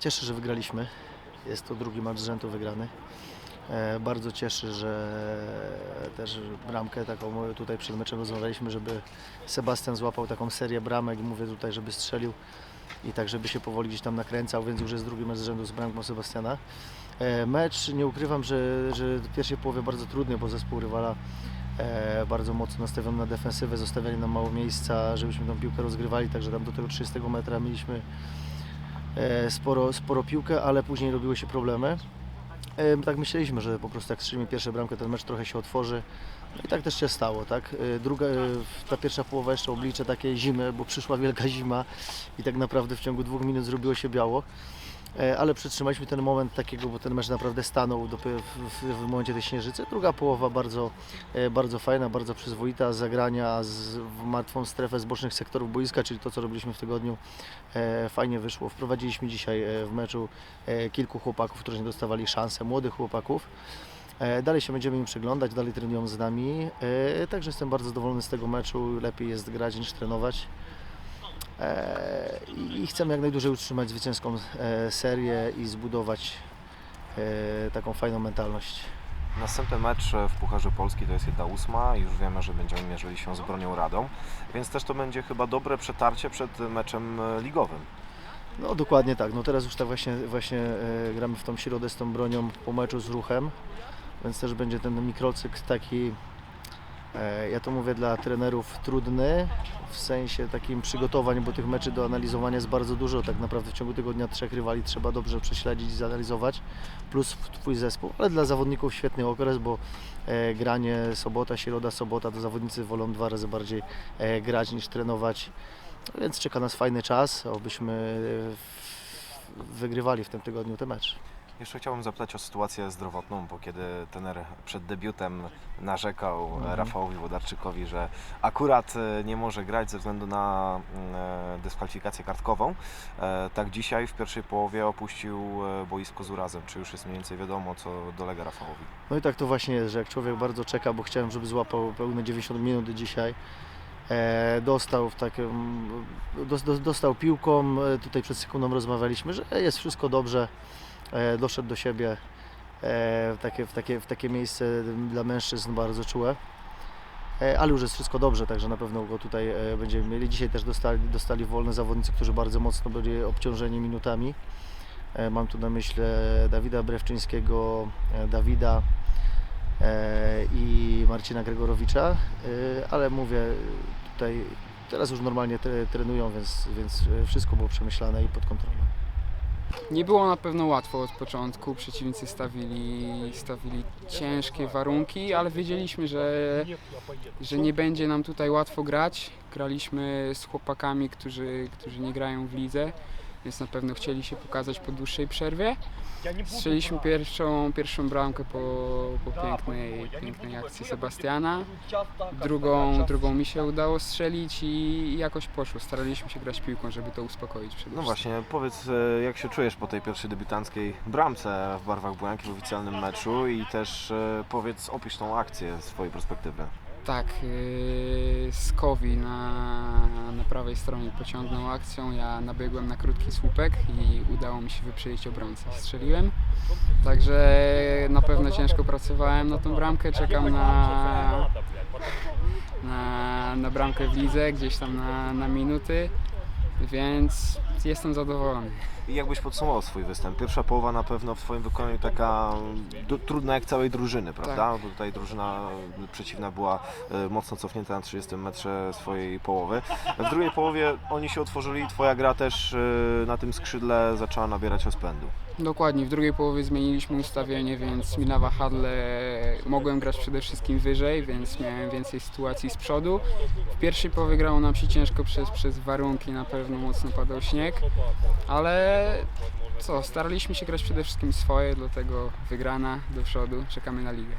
Cieszę, że wygraliśmy. Jest to drugi mecz z rzędu wygrany. E, Bardzo cieszy, że też bramkę taką tutaj przed meczem rozmawialiśmy, żeby Sebastian złapał taką serię bramek, mówię tutaj, żeby strzelił i tak, żeby się powoli gdzieś tam nakręcał, więc już jest drugi mecz z rzędu z bramką Sebastiana. E, Mecz, nie ukrywam, że, że w pierwszej połowie bardzo trudny, bo zespół rywala e, bardzo mocno nastawiony na defensywę, zostawiali nam mało miejsca, żebyśmy tą piłkę rozgrywali, także tam do tego 30 metra mieliśmy e, sporo, sporo piłkę, ale później robiły się problemy. E, Tak myśleliśmy, że po prostu jak strzelimy pierwszą bramkę, ten mecz trochę się otworzy. No i tak też się stało, tak? E, Druga, e, ta pierwsza połowa jeszcze oblicze takiej zimy, bo przyszła wielka zima i tak naprawdę w ciągu dwóch minut zrobiło się biało. E, Ale przetrzymaliśmy ten moment takiego, bo ten mecz naprawdę stanął w, w, momencie tej śnieżycy. Druga połowa bardzo, e, bardzo fajna, bardzo przyzwoita, zagrania z, w martwą strefę z bocznych sektorów boiska, czyli to, co robiliśmy w tygodniu, e, fajnie wyszło. Wprowadziliśmy dzisiaj w meczu kilku chłopaków, którzy nie dostawali szansę, młodych chłopaków. Dalej się będziemy im przyglądać, dalej trenują z nami, także jestem bardzo zadowolony z tego meczu. Lepiej jest grać niż trenować. E, I chcemy jak najdłużej utrzymać zwycięską e, serię i zbudować e, taką fajną mentalność. Następny mecz w Pucharze Polski to jest jedna ósma i już wiemy, że będziemy mierzyli się z Bronią Radą, więc też to będzie chyba dobre przetarcie przed meczem ligowym. No dokładnie tak. No teraz już tak właśnie, właśnie gramy w tą środę z tą bronią po meczu z ruchem, więc też będzie ten mikrocykl taki, ja to mówię dla trenerów trudny, w sensie takim przygotowań, bo tych meczy do analizowania jest bardzo dużo. Tak naprawdę w ciągu tygodnia trzech rywali trzeba dobrze prześledzić i zanalizować, plus Twój zespół, ale dla zawodników świetny okres, bo e, granie sobota, środa, sobota, to zawodnicy wolą dwa razy bardziej e, grać niż trenować. Więc czeka nas fajny czas, abyśmy e, wygrywali w tym tygodniu ten mecz. Jeszcze chciałbym zapytać o sytuację zdrowotną, bo kiedy tener przed debiutem narzekał Mhm. Rafałowi Wodarczykowi, że akurat e, nie może grać ze względu na mm, e, dyskwalifikację kartkową, e, tak dzisiaj w pierwszej połowie opuścił boisko z urazem. Czy już jest mniej więcej wiadomo, co dolega Rafałowi? No i tak to właśnie jest, że jak człowiek bardzo czeka, bo chciałem, żeby złapał pełne 90 minut dzisiaj, dostał w takim, dos, dos, dostał piłką, tutaj przed sekundą rozmawialiśmy, że jest wszystko dobrze, doszedł do siebie e, w takie, w, takie, w takie miejsce dla mężczyzn bardzo czułe. E, Ale już jest wszystko dobrze, także na pewno go tutaj e, będziemy mieli. Dzisiaj też dostali, dostali wolne zawodnicy, którzy bardzo mocno byli obciążeni minutami. E, Mam tu na myśli Dawida Brewczyńskiego, e, Dawida e, i Marcina Gregorowicza, e, ale mówię tutaj, teraz już normalnie tre- trenują, więc, więc e, wszystko było przemyślane i pod kontrolą. Nie było na pewno łatwo od początku. Przeciwnicy stawili, stawili ciężkie warunki, ale wiedzieliśmy, że, że nie będzie nam tutaj łatwo grać. Graliśmy z chłopakami, którzy, którzy nie grają w lidze, więc na pewno chcieli się pokazać po dłuższej przerwie. Strzeliśmy pierwszą, pierwszą bramkę po, po pięknej, pięknej akcji Sebastiana. Drugą, drugą mi się udało strzelić i jakoś poszło. Staraliśmy się grać piłką, żeby to uspokoić przede No wszystkim. właśnie, powiedz e, jak się czujesz po tej pierwszej debiutanckiej bramce w barwach Błęki w oficjalnym meczu i też e, powiedz, opisz tą akcję z Twojej perspektywy. Tak, yy, Skowi na, na prawej stronie pociągnął akcją, ja nabiegłem na krótki słupek i udało mi się wyprzedzić obrońcę. Strzeliłem, także na pewno ciężko pracowałem na tą bramkę, czekam na, na, na bramkę w lidze, gdzieś tam na, na minuty, więc jestem zadowolony. I jakbyś podsumował swój występ? Pierwsza połowa na pewno w Twoim wykonaniu taka du- trudna jak całej drużyny, prawda? Bo tutaj drużyna przeciwna była e, mocno cofnięta na 30 metrze swojej połowy. W drugiej połowie oni się otworzyli, Twoja gra też e, na tym skrzydle zaczęła nabierać rozpędu. Dokładnie, w drugiej połowie zmieniliśmy ustawienie, więc mi na wahadle mogłem grać przede wszystkim wyżej, więc miałem więcej sytuacji z przodu. W pierwszej połowie grało nam się ciężko przez, przez warunki, na pewno mocno padał śnieg, ale co, staraliśmy się grać przede wszystkim swoje, dlatego wygrana do przodu, czekamy na ligę.